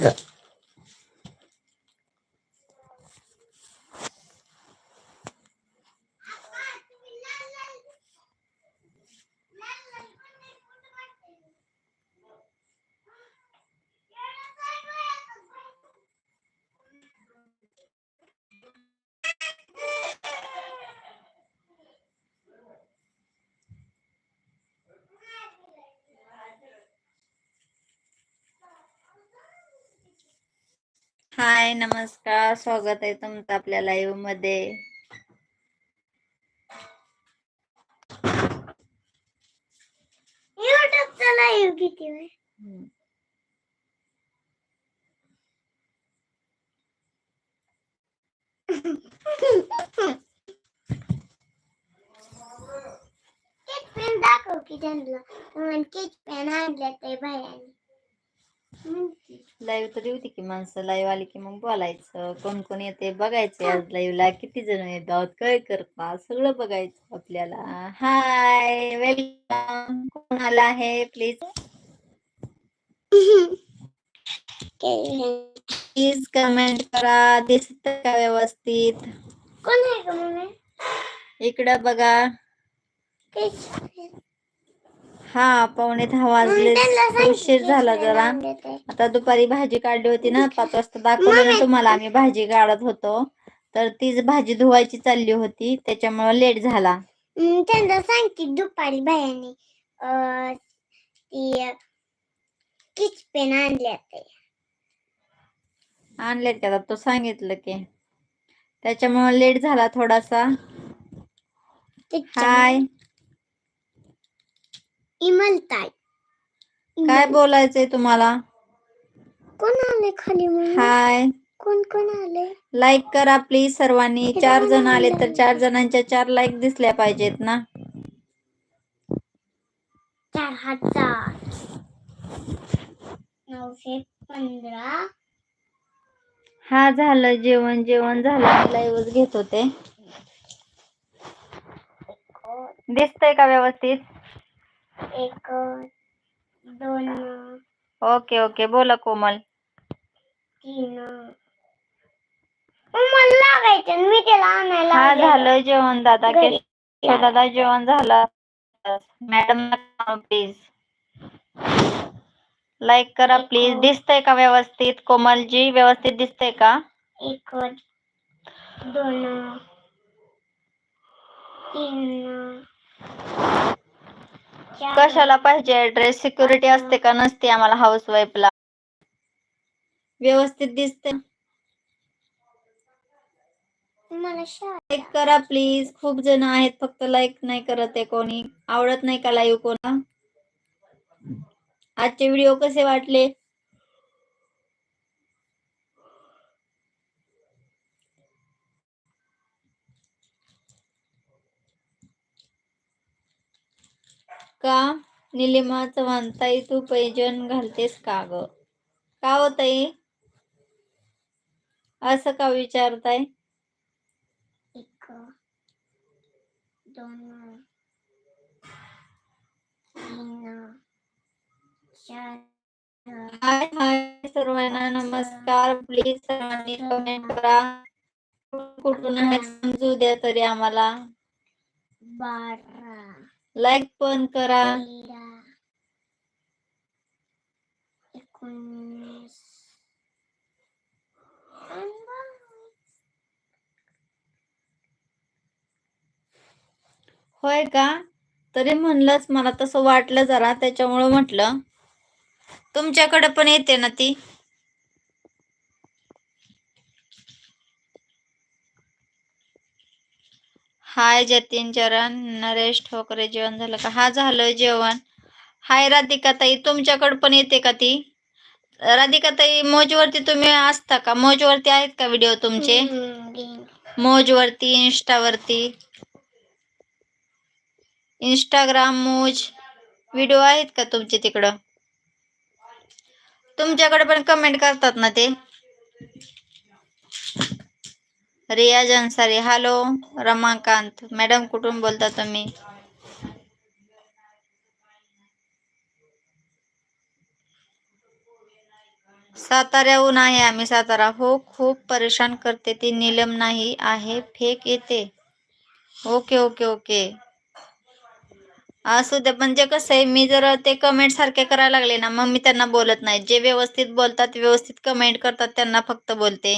Yeah. हाय नमस्कार. स्वागत आहे तुमचं आपल्या लाईव्हमध्ये. युट्यूबचा लाईव्ह किती वेळ? पेन दाखव की त्यांना. म्हणून केक पेन आणले ते म्हणते. लाईव्ह तर होती की माणसं लाईव्ह आली की मग बोलायचं. कोण कोण येते बघायचं आज लाईव्हला किती जण येतात काय करतात सगळं बघायचं आपल्याला. हाय वेलकम कोण आला आहे प्लीज. प्लीज कमेंट करा. दिसत का व्यवस्थित? कोण आहे इकडं बघा. हा पावणे दहा वाजले. की उशीर झाला जरा. आता दुपारी भाजी काढली होती ना पाच वाजता दाखवलं ना तुम्हाला आम्ही भाजी काढत होतो. तर तीच भाजी धुवायची चालली होती त्याच्यामुळे लेट झाला. त्यांना सांग की दुपारी बायाने अं, ती किच पेन आणले ते आणले त्याला तो सांगितलं की. त्याच्यामुळे लेट झाला थोडासा. हाय. इमलताई काय बोलायचंय तुम्हाला? कोण आले खाली हाय. कोण कोण आले? लाईक करा प्लीज सर्वांनी. चार जण आले तर चार जणांच्या चार लाईक दिसल्या पाहिजेत ना? चार हजार. नऊशे पंधरा. हा झालं जेवण जेवण झालं. लाईव्हच घेत होते. दिसतंय का व्यवस्थित? एक दोन। ओके ओके बोला कोमल। तीन मला लागायचं मी त्याला आणायला हा झालं जेवण दादा घरी. केशव दादा जेवण झालं. मॅडम प्लीज़ लाईक करा प्लीज़ दिसतंय का व्यवस्थित? कोमलजी व्यवस्थित दिसतंय का? एक दोन. तीन. कशाला पाहिजे? ऍड्रेस सिक्युरिटी असते का नसते आम्हाला हाऊस वाईफला व्यवस्थित दिसते. लाईक करा प्लीज खूप जण आहेत फक्त लाईक नाही करत आहे कोणी. आवडत नाही का लाईव्ह कोणा? आजचे व्हिडिओ कसे वाटले? का? निलिमा चव्हाण ताई तू पैजण घालतेस का ग? का हो ताई? असं का विचारताय? दोन हाय हाय सर्वांना नमस्कार. प्लीज सर्वांनी कमेंट करा. कुठून आहे समजू द्या तरी आम्हाला. बारा. लाईक पण करा. होय का? तरी म्हणलंच मला तसं वाटलं जरा त्याच्यामुळं म्हटलं. तुमच्याकडे पण येते ना ती? हाय जतीन चरण नरेश ठोकरे जेवण झालं का? हा झालं जेवण. हाय राधिका ताई तुमच्याकडे पण येते का ती? राधिका ताई मोजवरती तुम्ही असता का? मोजवरती आहेत का व्हिडिओ तुमचे. मोजवरती इंस्टावरती? इंस्टाग्राम मोज. व्हिडिओ आहेत का तुमचे तिकडं? तुमच्याकडे पण कमेंट करतात ना ते? रियाज अन्सारी हॅलो रमाकांत. मॅडम कुठून बोलता तुम्ही? साताऱ्याहून आहे आम्ही सातारा. हो खूप परेशान करते ती. निलम नाही आहे फेक येते. Okay okay okay. असू दे जे कसं आहे मी जर ते कमेंट सारखे करायला लागले ना मग मी त्यांना बोलत नाही. जे व्यवस्थित बोलतात व्यवस्थित कमेंट करतात त्यांना फक्त बोलते.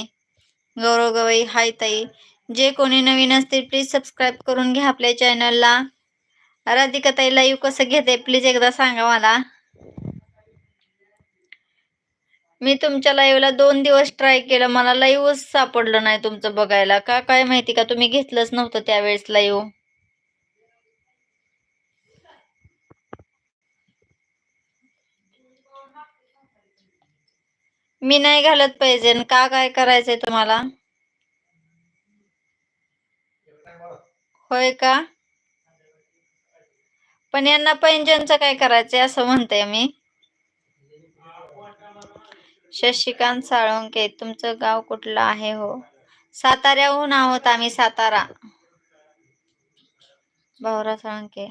गौरव गवई हाय ताई. जे कोणी नवीन असतील प्लीज सबस्क्राईब करून घ्या आपल्या चॅनलला राधिका ताई लाईव्ह कसं घेते प्लीज एकदा सांगा मला. मी तुमच्या लाईव्हला दोन दिवस ट्राय केलं मला लाईव्हच सापडलं नाही तुमचं बघायला. का काय माहिती का तुम्ही घेतलंच नव्हतं त्यावेळेस लाईव्ह मी नाही घालत पाहिजे. का काय करायचंय तुम्हाला? होय का? पण यांना पैंजनचं काय करायचंय असं म्हणते मी. शशिकांत साळुंके तुमचं गाव कुठलं आहे हो? साताऱ्याहून आहोत आम्ही सातारा. भाऊरा साळुंके.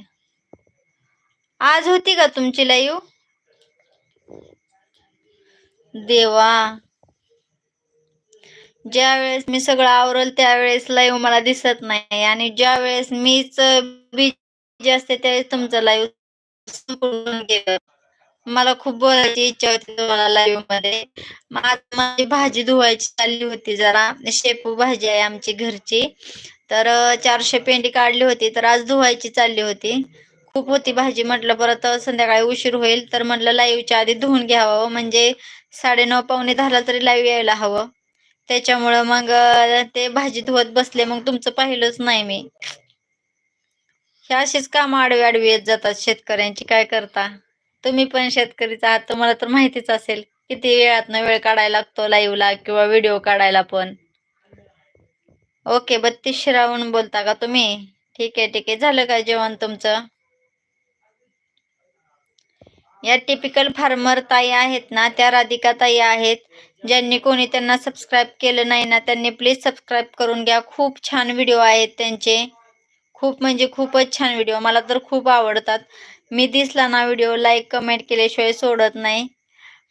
आज होती का तुमची लाईव्ह देवा. ज्या वेळेस मी सगळं आवरल त्यावेळेस लाईव्ह मला दिसत नाही. आणि ज्या वेळेस मीच बिजी असते त्यावेळेस तुमचं लाईव्ह संपून मला खूप बोलायची इच्छा होती तुम्हाला लाईव्हमध्ये. माझी भाजी धुवायची चालली होती जरा. शेपू भाजी आहे आमची घरची. तर चारशे पेंडी काढली होती. तर आज धुवायची चालली होती. खूप होती भाजी. म्हटलं परत संध्याकाळी उशीर होईल. तर म्हटलं लाईव्हच्या आधी धुवून घ्यावं. म्हणजे साडेनऊ पावणे दहाला तरी लाईव्ह यायला हवं. त्याच्यामुळं मग ते भाजी धुवत बसले मग तुमचं पाहिलंच नाही मी. हे अशीच कामं आडवी आडवी येत जातात शेतकऱ्यांची. काय करता? तुम्ही पण शेतकरीच आहात तुम्हाला तर माहितीच असेल किती वेळातनं वेळ काढायला लागतो लाईव्हला किंवा व्हिडिओ काढायला पण. ओके बत्तीस शिरावून बोलता का तुम्ही? ठीक आहे ठीक आहे. झालं का जेवण तुमचं? या टिपिकल फार्मर ताई आहेत ना त्या राधिका ताई आहेत. ज्यांनी कोणी त्यांना सबस्क्राईब केलं नाही ना त्यांनी प्लीज सबस्क्राईब करून घ्या. खूप छान व्हिडिओ आहेत त्यांचे. खूप म्हणजे खूपच छान व्हिडिओ मला तर खूप आवडतात. मी दिसला ना व्हिडिओ लाईक कमेंट केल्याशिवाय सोडत नाही.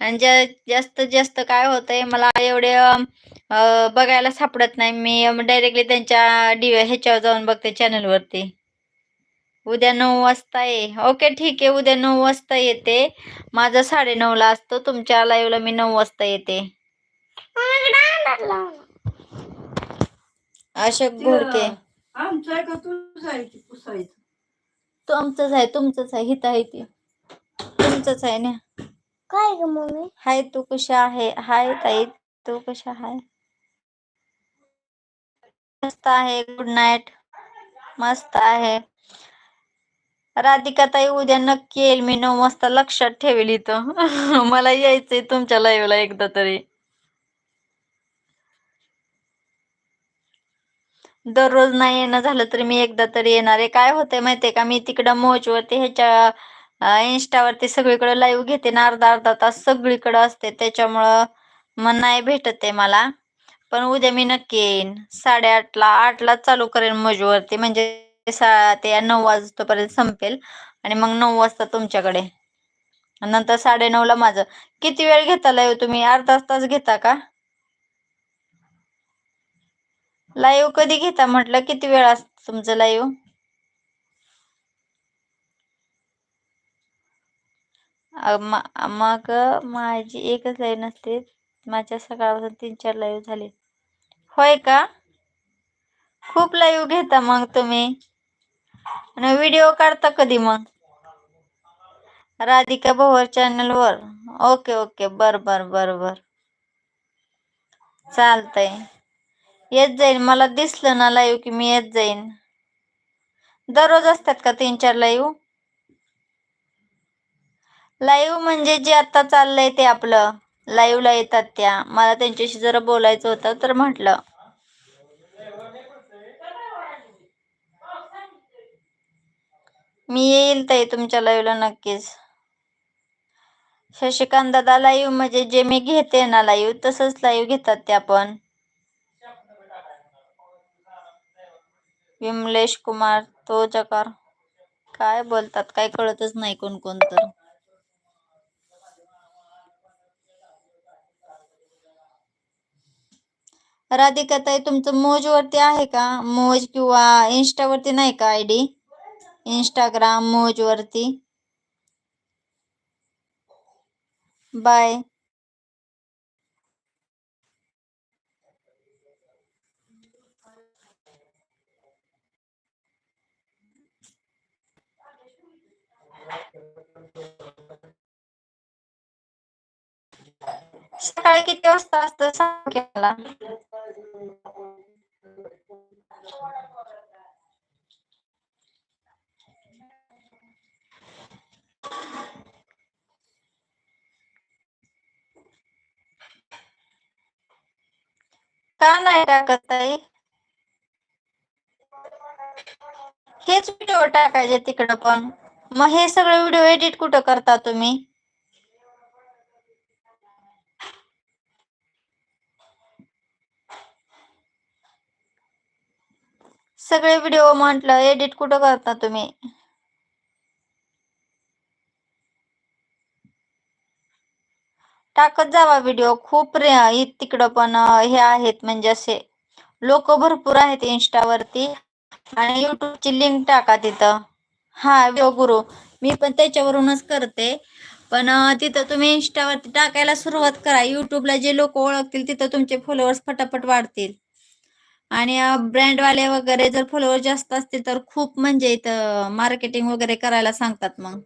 आणि ज्या जास्तीत जास्त काय होतंय मला एवढे बघायला सापडत नाही. मी डायरेक्टली त्यांच्या डी ह्याच्यावर जाऊन बघते चॅनलवरती उद्या नऊ वाजता आहे. ओके ठीक आहे. उद्या नऊ वाजता येते. माझा साडे ला असतो. तुमच्या लाईव्हला मी नऊ वाजता येते. अशोक घोडके आमचं आहे का? तुझं आहे की पुसायचं? तो आमचंच आहे. तुमचंच आहे. हित आहे ती. तुमचंच आहे ना? काय ग मम्मी? हाय तू कशा आहे? हाय ताई. तू कशा आहे? मस्त आहे. गुड नाईट मस्त आहे. राधिका ताई उद्या नक्की येईल. मी नऊ वाजता लक्षात ठेवेल इथं. मला यायचंय तुमच्या लाईव्हला एकदा तरी. दररोज नाही येणं झालं तरी मी एकदा तरी येणार आहे. काय होतंय माहितीये का? मी तिकडं मोजवरती ह्याच्या इंस्टावरती सगळीकडे लाईव्ह घेते ना अर्धा अर्धा तास सगळीकडे असते. त्याच्यामुळं मग नाही भेटत आहे मला. पण उद्या मी नक्की येईन. साडेआठला आठला चालू करेन मोजवरती. म्हणजे ते नऊ वाजतोपर्यंत संपेल आणि मग नऊ वाजता तुमच्याकडे. नंतर साडे ला माझं. किती वेळ घेता लाईव्ह हो तुम्ही? अर्धा तास घेता का? लाईव्ह कधी घेता? म्हटलं किती वेळ असतं तुमचं लाईव्ह? मग माझी एकच लाईव्ह नसते. माझ्या सकाळपासून तीन चार लाईव्ह झाले होय का? खूप लाईव्ह घेता मग तुम्ही. आणि व्हिडिओ काढता कधी मग? राधिका भोवर चॅनल वर. ओके ओके बर बर बर बर. चालतंय. येत जाईन. मला दिसलं ना लाईव्ह की मी येत जाईन. दररोज असतात का तीन चार लाईव्ह लाईव्ह म्हणजे जे आता चाललंय ते आपलं. लाईव्हला येतात त्या. मला त्यांच्याशी जरा बोलायचं होतं तर म्हटलं. मी येईल ताई तुमच्या लाईव्हला नक्कीच. शशिकांत दादा लाईव्ह म्हणजे जे मी घेते ना लाईव्ह तसंच लाईव्ह घेतात त्या पण विमलेश कुमार तो चकार काय बोलतात काय कळतच नाही कोण कोण तर. राधिका ताई तुमचं मोज वरती आहे का? मोज किंवा इन्स्टा वरती नाही का आयडी इंस्टाग्राम मोज वरती बाय सकाळी किती वाजता असतं सांग का नाही टाकत ताई? हेच व्हिडिओ टाकायचे तिकडं पण. मग हे सगळे व्हिडिओ एडिट कुठं करता तुम्ही? सगळे व्हिडिओ म्हटलं एडिट कुठं करता तुम्ही? टाकत जावा व्हिडिओ खूप रे तिकडं पण हे आहेत म्हणजे असे. लोक भरपूर आहेत इंस्टावरती आणि युट्यूबची लिंक टाका तिथं. हा व्हिडिओ गुरु. मी पण त्याच्यावरूनच करते. पण तिथं तुम्ही इंस्टावरती टाकायला सुरुवात करा. युट्यूबला जे लोक ओळखतील तिथं तुमचे फॉलोअर्स फटाफट वाढतील. आणि ब्रँडवाले वगैरे जर फॉलोअर जास्त असतील तर खूप म्हणजे इथं मार्केटिंग वगैरे करायला सांगतात मग.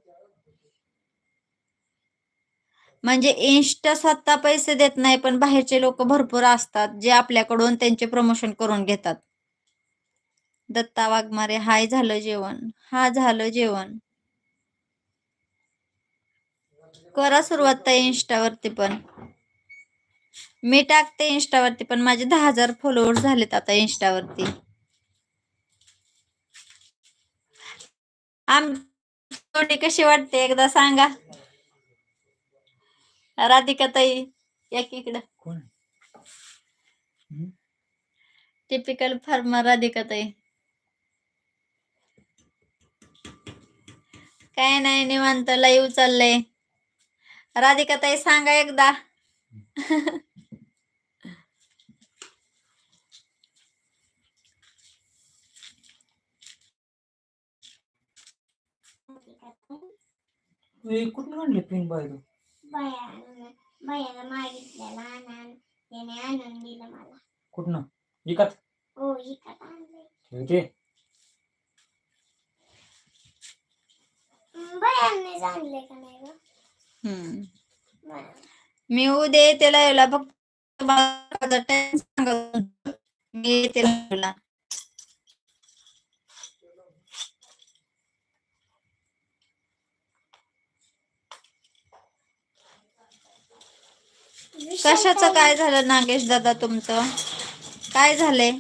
म्हणजे इन्स्टा स्वतः पैसे देत नाही पण बाहेरचे लोक भरपूर असतात जे आपल्याकडून त्यांचे प्रमोशन करून घेतात. दत्ता वाघमारे हाय झालं जेवण. हा झालं जेवण. करा सुरुवात त्या इन्स्टावरती पण. मी टाकते इन्स्टावरती पण माझे दहा हजार फॉलोअर्स झालेत आता इन्स्टावरती आम कशी वाटते? एकदा सांगा. राधिका ताई एक इकडं. कोण? हम्म? टिपिकल फार्मर राधिका ताई काय नाही निवांत लाईव्ह चाललंय. राधिका ताई सांगा एकदा. हे कुठून आणले पिन बाय भयानं भयानं मागितलेला आणून. त्याने आणून दिलं मला. कुठनं? विकत? हो इकडं आणलंय. ते भयाने आणलंय का नाही ग? हम्म. बरं. मी उद्या येते लाईव्हला फक्त टाइम सांगा मी येते लाईव्हला कशाचं काय झालं नागेश दादा तुमचं? काय झालंय?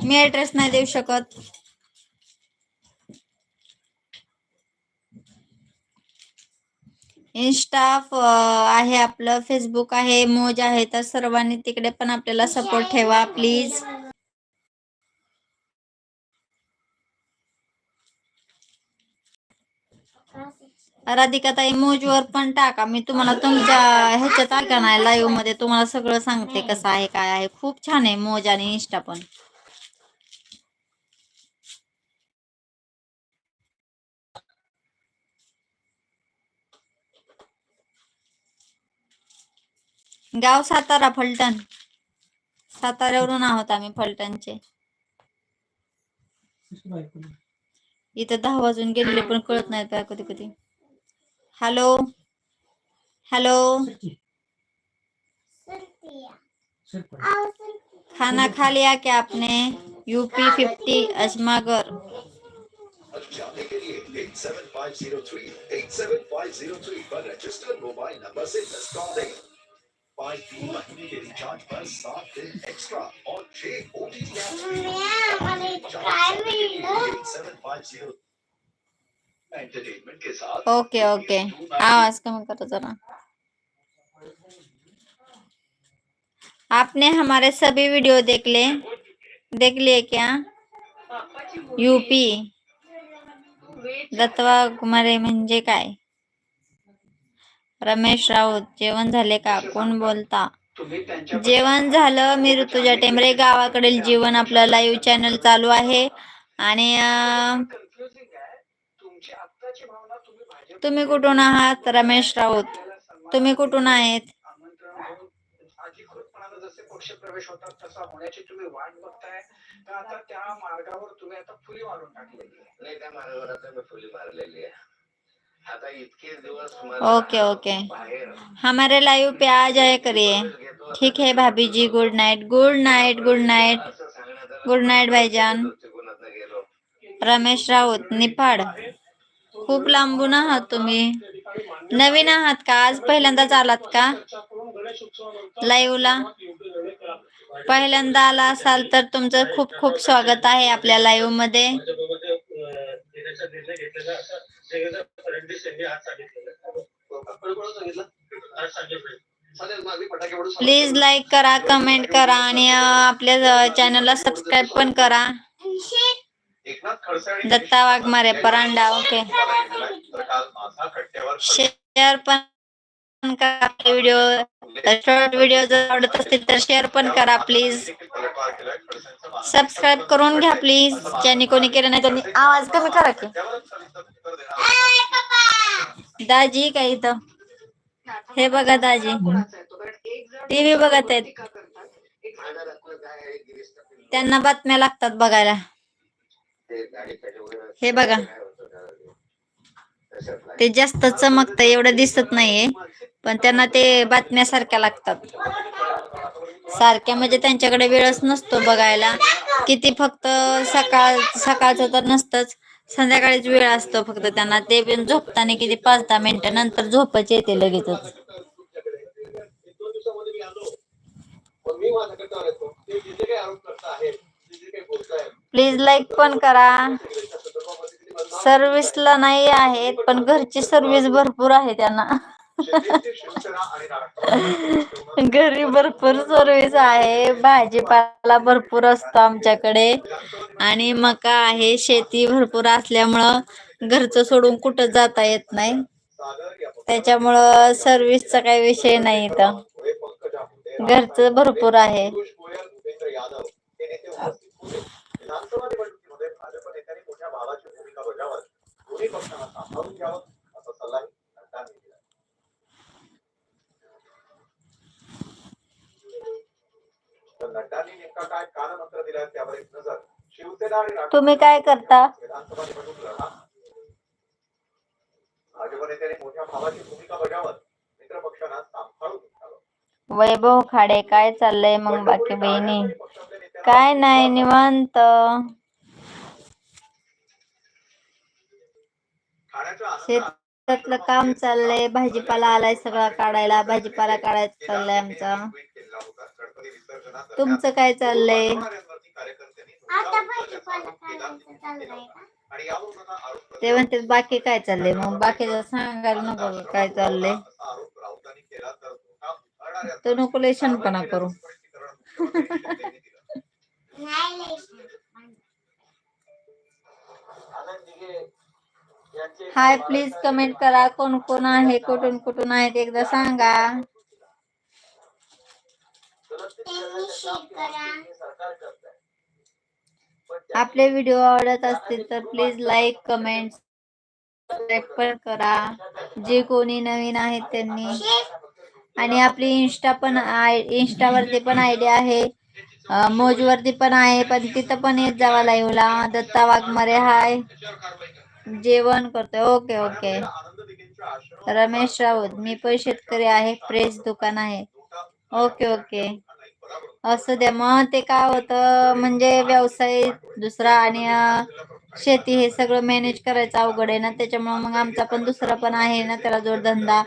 मी ऍड्रेस नाही देऊ शकत. इन्स्टा आहे आपलं फेसबुक आहे मोज आहे तर सर्वांनी तिकडे पण आपल्याला सपोर्ट ठेवा प्लीज राधिका ताई मोजवर पण टाका. मी तुम्हाला तुमच्या ह्याच्यात ऐका नाही लाईव्हमध्ये तुम्हाला सगळं सांगते कसं आहे काय आहे. खूप छान आहे मोज आणि इन्स्टा पण. गाव सातारा फलटण. साताऱ्यावरून आहोत आम्ही फलटणचे. इथं दहा वाजून गेलेले पण कळत नाहीत काय कधी कधी. हॅलो हॅलो सुरतिया. सरपण आव सुरतिया. खाना खा लिया क्या आपने? यूपी फिफ्टी अजमागर जाने के लिए 87503 87503 पर रजिस्टर्ड मोबाइल नंबर से दस कॉल दें। पाँच तीन महीने के रिचार्ज पर सात दिन एक्स्ट्रा और छह ओटीटी ऐप्स फ्री म्या, मला इथं काय मिळलं 8750 एंटरटेनमेंट के साथ ओके ओके। आवाज कम करो जरा। आपने हमारे सभी वीडियो देख ले। देख लिए क्या? यूपी। दत्तवा कुमारे म्हणजे काय? रमेश राऊत जेवण झाले का? कोण बोलता? जेवण झालं मी ऋतुजा टेंबरे गावाकडील जीवन आपलं लाईव्ह चॅनल चालू आहे. आणि तुम्ही कुठून आहात रमेश राऊत तुम्ही कुठून आहेत पक्ष प्रवेश होतात तसा होण्याची तुम्ही वाट बघताय का आता त्या मार्गावर तुम्ही आता फुली मारून टाकलेली नाही त्या मार्गावर आता मी फुली मारलेली आहे आता इतके दिवस ओके ओके हमारे लाइव पे आ जाया करिए ठीक है भाभी जी good night good night good night. Good night भाईजान रमेश राउत निफाड खूप लांबून आहात तुम्ही. नवीन आहात का? आज पहिल्यांदाच आलात का? लाईव्हला? पहिल्यांदा आला असाल तर तुमचं खूप खूप स्वागत आहे आपल्या लाईव्हमध्ये प्लीज लाईक करा कमेंट करा आणि आपल्या चॅनलला सबस्क्राईब पण करा. दत्ता वाघमारे परांडा ओके. शेअर पण करा व्हिडिओ. शॉर्ट व्हिडिओ जर आवडत असतील तर शेअर पण करा प्लीज सबस्क्राईब करून घ्या प्लीज ज्यांनी कोणी केलं नाही त्यांनी आवाज कमी करा की. दाजी काय इथं? हे बघा दाजी. टीव्ही बघत आहेत. त्यांना बातम्या लागतात बघायला. हे बघा. ते जास्त चमकतं एवढं दिसत नाहीये पण त्यांना ते बातम्यासारख्या लागतात. सारख्या म्हणजे त्यांच्याकडे वेळच नसतो बघायला. किती फक्त सकाळ सकाळचं तर नसतंच संध्याकाळीच वेळ असतो फक्त त्यांना. ते पण झोपताना किती पाच दहा मिनिटं नंतर झोपच येते लगेचच. मी आलो मग मी माझा कट्ट्यावर येतो ते जे जे काही आरोप करता आहेत जे जे काही बोलतायत प्लीज लाईक पण करा. सर्व्हिसला नाही आहेत पण घरची सर्व्हिस भरपूर आहे त्यांना. घरी भरपूर सर्व्हिस आहे भाजीपाला भरपूर असतो आमच्याकडे. आणि मका आहे शेती भरपूर असल्यामुळं घरचं सोडून कुठं जाता येत नाही. त्याच्यामुळं सर्व्हिसचा काही विषय नाही इथं. घरचं भरपूर आहे पियुष गोयल भूपेंद्र यादव हे नेते उपस्थित होते विधानसभा निवडणुकीमध्ये भाजप नेत्यांनी मोठ्या भावाची भूमिका बजावत दोन्ही पक्षांना सांभाळून घ्यावं असा सल्लाही नड्डाने दिला तर नड्डांनी नेमका काय कानमंत्र दिला त्यावर एक नजर शिवसेना आणि तुम्ही काय करता? विधानसभा निवडणूक लढा भाजप नेत्याने मोठ्या भावाची भूमिका बजावत मित्र पक्षांना सांभाळून वैभव खाडे काय चाललंय मग बाकी बहिणी? काय नाही निवांत. शेतातलं काम चाललंय भाजीपाला आलाय सगळा काढायला भाजीपाला काढायचा चाललाय आमचा. तुमचं काय चाललंय? आता भाजीपाला काढायचं चाललंय का? ते म्हणते बाकी काय चाललंय? मग बाकीचं सांगायला नको काय चाललंय? तो नको लय शहाणपणा करू हाय प्लीज कमेंट करा. कोण कोण आहे कुठून कुठून आहेत एकदा सांगा. आपले व्हिडिओ आवडत असतील तर प्लीज लाईक कमेंट पण करा. जे कोणी नवीन आहेत त्यांनी. आणि आपली इन्स्टा पण इन्स्टावरती पण आयडी आहे. मोजवरती पण आहे पण तिथं पण येत जावा लाईव्हला दत्ता वाघमारे हाय जेवण करतोय. Okay okay. रमेश राऊत मी पण शेतकरी आहे. फ्रेश दुकान आहे. Okay okay. असं द्या. मग ते काय होतं? म्हणजे व्यवसाय दुसरा आणि शेती हे सगळं मॅनेज करायचं अवघड आहे ना? त्याच्यामुळे मग आमचा पण दुसरा पण आहे ना? त्याला जोडधंदा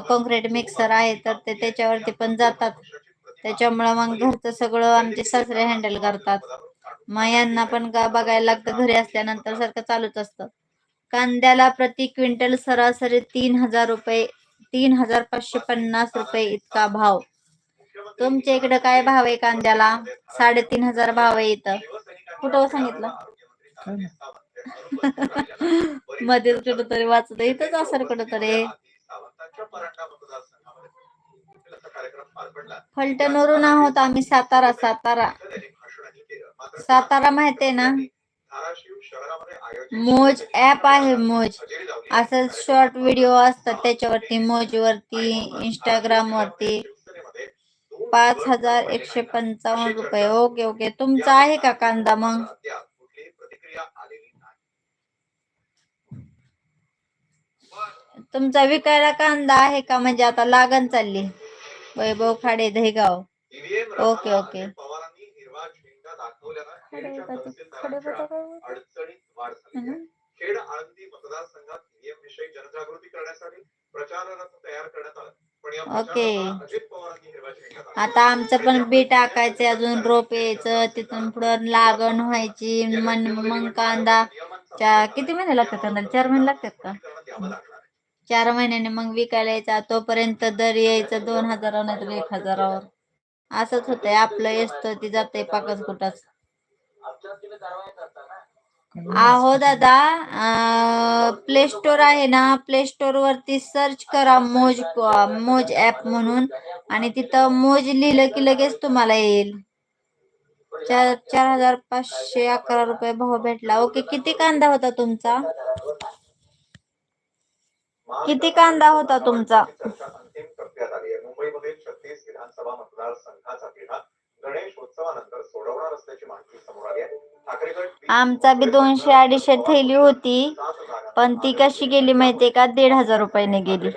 कॉन्क्रीट मिक्सर आहे तर ते त्याच्यावरती पण जातात. त्याच्यामुळं मग घरचं सगळं आमचे सासरे हँडल करतात. मग यांना पण का बघायला लागतं. घरी असल्यानंतर सारखं चालूच असतं. कांद्याला प्रति क्विंटल सरासरी तीन हजार रुपये तीन हजार पाचशे पन्नास रुपये इतका भाव. तुमच्या इकडे काय भाव आहे कांद्याला? साडेतीन हजार भाव आहे इथं. कुठं हो सांगितलं? मध्ये कुठं तरी वाचत इथंच असेल कुठं तरी फलटणवरून आहोत आम्ही सातारा सातारा. सातारा माहितीये ना? मोज ऍप आहे मोज. असं शॉर्ट व्हिडिओ असतात त्याच्यावरती मोजवरती इंस्टाग्राम वरती पाच हजार एकशे पंचावन्न रुपये. ओके ओके तुमचा आहे का कांदा मग? तुमचा विकायला कांदा आहे का? म्हणजे आता लागण चालली. वैभव खाडे दहेगाव. ओके ओके खडे खडे बदक आहे. खेड आळंदी मतदारसंघात ईव्हीएम विषयी जनजागृती करण्यासाठी प्रचार रथ तयार करण्यात आला. पण या ओके. प्रचाराला अजित पवारांनी हिरवा झेंडा दाखवला. आता आमचं पण बी टाकायचं अजून रोप यायचं तिथून पुढं लागण व्हायची मन मग कांदा. चा- किती महिने लागतात कांदा चार महिने लागतात का? चार महिन्याने मग विकायला यायचा तोपर्यंत दर यायचं दोन हजारावर नाही तर एक हजारावर. असंच होतंय आपलं येतं ती जाते पाकच कुठंच आहो दादा. प्ले स्टोर आहे ना प्ले स्टोर वरती सर्च करा मोज मोज ऍप म्हणून आणि तिथं मोज लिहिलं की लगेच तुम्हाला येईल. चार चार हजार पाचशे अकरा रुपये भाव भेटला. ओके किती कांदा होता तुमचा? किती कांदा होता तुमचा? छत्तीस विधानसभा मतदारसंघाचा तिढा गणेश उत्सवानंतर सोडवणार असल्याची माहिती समोर आली आहे. आमचा बी दोनशे अडीचशे थैली होती पण ती कशी गेली माहितीये का? दीड हजार रुपयाने गेली.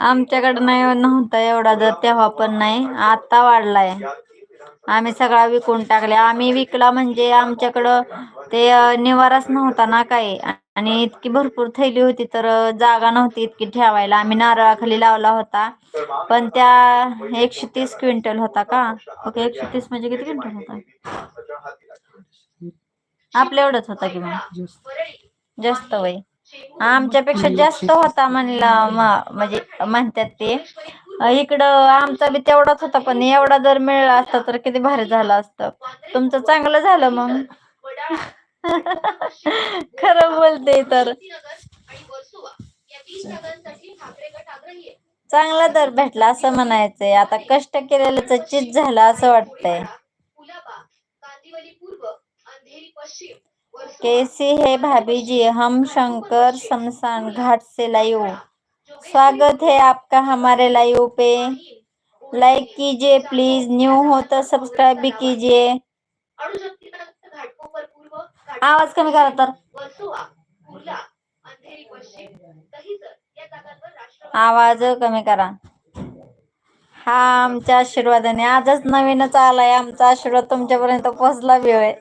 आमच्याकडे नाही हो, नव्हता एवढा दर तेव्हा पण नाही आता वाढलाय. आम्ही सगळा विकून टाकले आम्ही विकला म्हणजे आमच्याकडं ते निवाराच नव्हता ना काही. आणि इतकी भरपूर थैली होती तर जागा नव्हती इतकी ठेवायला. आम्ही नारळाखाली लावला होता. पण त्या एकशे तीस क्विंटल होता का? ओके एकशे तीस म्हणजे किती क्विंटल होता? आपल्या एवढंच होता की मग? जास्त वय. आमच्यापेक्षा जास्त होता म्हणला म्हणजे म्हणतात ते. इकडं आमचा बी तेवढाच होता पण एवढा जर मिळाला असता तर किती भारी झालं असतं. तुमचं चांगलं झालं मग. खरं बोलते तर. चांगला दर भेटला असं म्हणायचंय. आता कष्ट केलेलं चित झालं असं वाटतंय. केसी हे भाभी जी हम शंकर शमशान घाट से लाइव. स्वागत है आपका हमारे लाइव पे. लाइक कीजिए प्लीज न्यू हो तो सब्सक्राइब भी कीजिए. आवाज कमी करा तर. आवाज कमी करा. हा आमच्या आशीर्वादाने आजच नवीनच आलाय. आमचा आशीर्वाद तुमच्यापर्यंत पोहोचला बी होय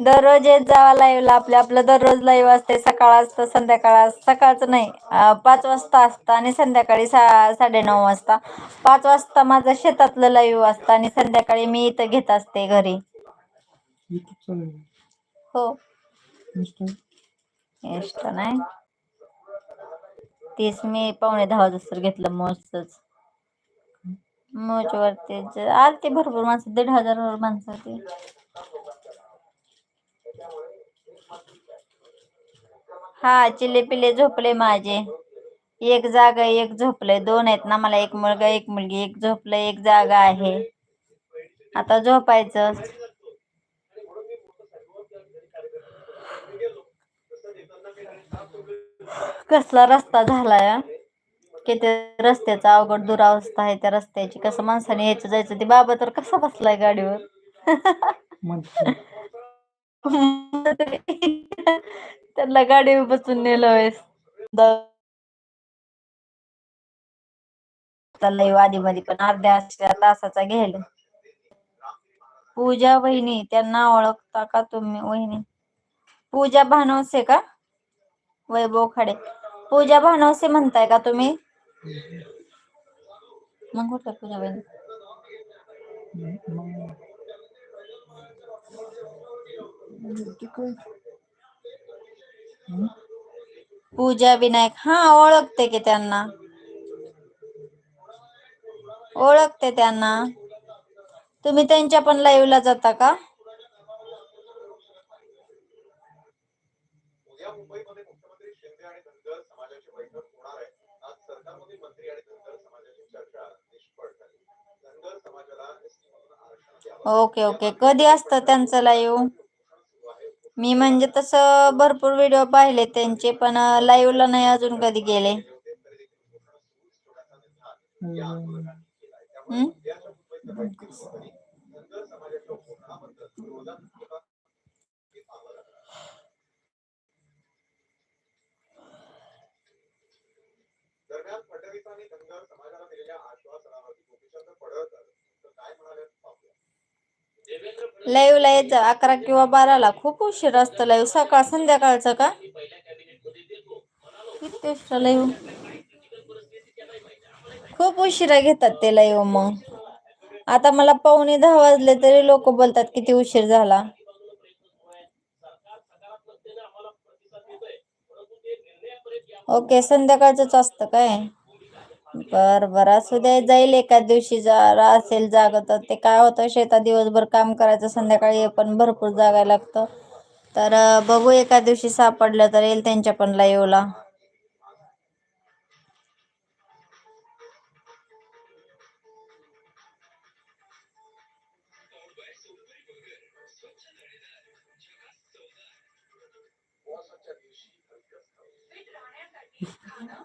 दररोज येत जावा लाईव्हला आपलं आपलं दररोज लाईव्ह असते सकाळ असतं संध्याकाळ असतं. सकाळचं नाही. पाच वाजता असतं आणि संध्याकाळी सा साडेनऊ वाजता. पाच वाजता माझं शेतातलं लाईव्ह असतं आणि संध्याकाळी मी इथं घेत असते घरी. हो. Insta. एक्स्ट्रा नाही. तीच मी पावणे दहा वाजता घेतलं मोजच मोजवरती ज- आलती भरपूर माणसं. दीड हजार माणसं होती. हा चिल्ले पिल्ले झोपले माझे. एक जागा एक झोपले दोन आहेत ना मला एक मुलगा एक मुलगी एक झोपलं एक जागा आहे. आता झोपायचं. कसला रस्ता झालाय? किती रस्त्याचा अवघड दुरावस्था आहे त्या रस्त्याची. कसं माणसाने यायचं जायचं. ते बाबा तर कसा बसलाय गाडीवर. त्यांना गाडीवर बसून नेलो वेळेस चाललंय वादी मध्ये पण अर्ध्या तासाचा घ्यायला पूजा वहिनी त्यांना ओळखता का तुम्ही वहिनी? पूजा भानवसे का? वैभव खाडे. पूजा भानवसे म्हणताय का तुम्ही? मग कुठं पूजा वहिनी? पूजा विनायक. हा ओळखते की त्यांना. ओळखते त्यांना. तुम्ही त्यांच्या पण लाईव्हला जाता का? ओके ओके कधी असतं त्यांचं लाईव्ह मी म्हणजे तसं भरपूर व्हिडिओ पाहिले त्यांचे पण लाईव्हला नाही अजून कधी गेले. दरम्यान फडणवीसांनी धनगर समाजाला दिलेल्या आश्वासनावरती गोपीचंद पडळकर तर काय म्हणाले पाहूया लाईव्हला यायचं अकरा किंवा बाराला. खूप उशीर असतो लाईव्ह सकाळ संध्याकाळचं का? किती उशिरा लाईव्ह खूप उशिरा घेतात ते लाईव्ह हो मग. आता मला पावणे दहा वाजले तरी लोक बोलतात किती उशीर झाला. ओके संध्याकाळच असतं काय? बर बर. असू दे जाईल एका दिवशी जरा असेल जागा तर. ते काय होतं शेतात दिवसभर काम करायचं संध्याकाळी पण भरपूर जागा लागतं. तर बघू एका दिवशी सापडलं तर येईल त्यांच्या पण लाईव्हला.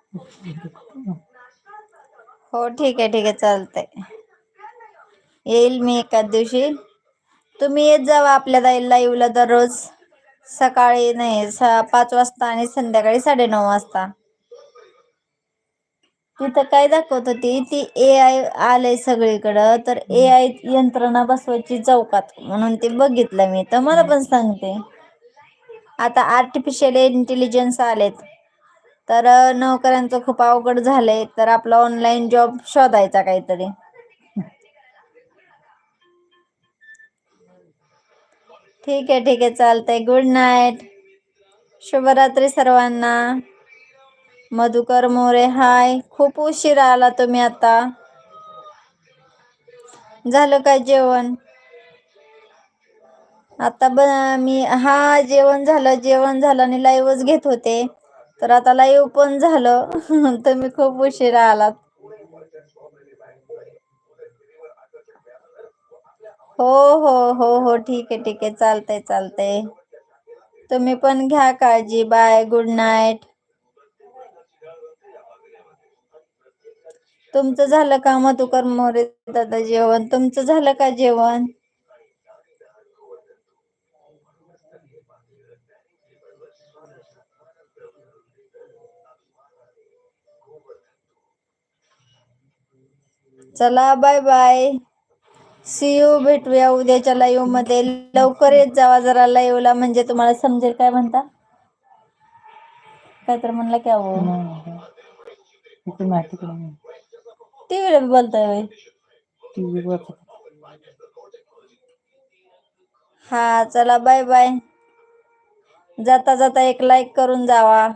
हो ठीक आहे ठीक आहे चालतंय. येईल मी एकाच दिवशी. तुम्ही येत जावा आपल्या दाई लाईव्हला दररोज. सकाळी नाही सा पाच वाजता आणि संध्याकाळी साडेनऊ वाजता. तिथं काय दाखवत होती? ती ए आय आलंय सगळीकडं तर ए आय यंत्रणा बसवायची चौकात म्हणून ते बघितलं मी. तर मला पण सांगते. आता आर्टिफिशियल इंटेलिजन्स आलेत. तर नोकऱ्यांचं खूप अवघड झालंय. तर आपला ऑनलाईन जॉब शोधायचा काहीतरी. ठीक आहे ठीक आहे. चालतंय. गुड नाईट शुभरात्री सर्वांना. मधुकर मोरे हाय खूप उशीर आला तुम्ही आता. झालं काय जेवण? आता ब मी हा जेवण झालं. जेवण झालं आणि लाईव्हच घेत होते. तर आता लाईव्ह पण झालं. तुम्ही खूप उशिरा आलात. हो हो हो हो ठीक आहे ठीक आहे. चालतंय चालतंय. तुम्ही पण घ्या काळजी. Bye good night. तुमचं झालं का मधुकर मोरे दादा जेवण? तुमचं झालं का जेवण? चला बाय बाय सी यू भेटूया उद्याच्या लाईव्हमध्ये. लवकर येत जावा जरा लाईव्हला म्हणजे तुम्हाला समजेल काय म्हणता? काय तर म्हणलं क्या हो नाही. इकडे टीव्हीला बोलताय टीव्ही हा चला बाय बाय जाता जाता एक लाईक करून जावा.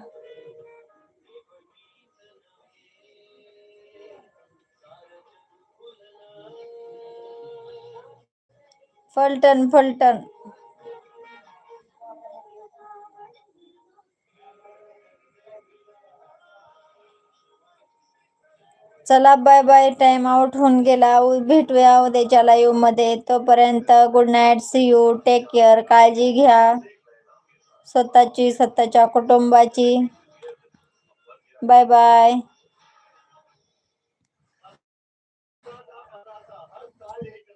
फलटण फलटण. चला बाय बाय टाइम आउट होऊन गेला. भेटूया उद्याच्या लाईव्ह मध्ये. तोपर्यंत good night see you take care काळजी घ्या. स्वतःची, स्वतःच्या बाय बाय